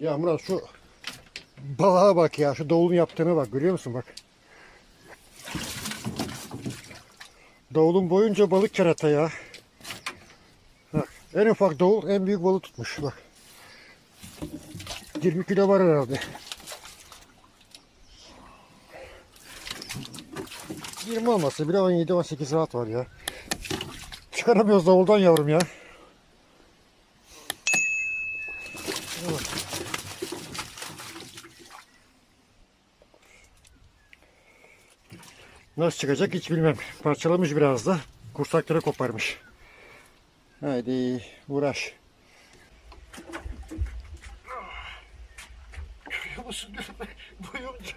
Ya Murat şu balığa bak ya. Şu davulun yaptığına bak. Görüyor musun bak. Davulun boyunca balık kerata ya. Bak, en ufak davul en büyük balık tutmuş. Bak. 20 kilo var herhalde. 20 olmasa bile 17-18 rahat var ya. Çıkaramıyoruz davuldan yavrum ya. Nasıl çıkacak hiç bilmem. Parçalamış biraz da. Kursakları koparmış. Haydi uğraş. Görüyor musun? Boyunca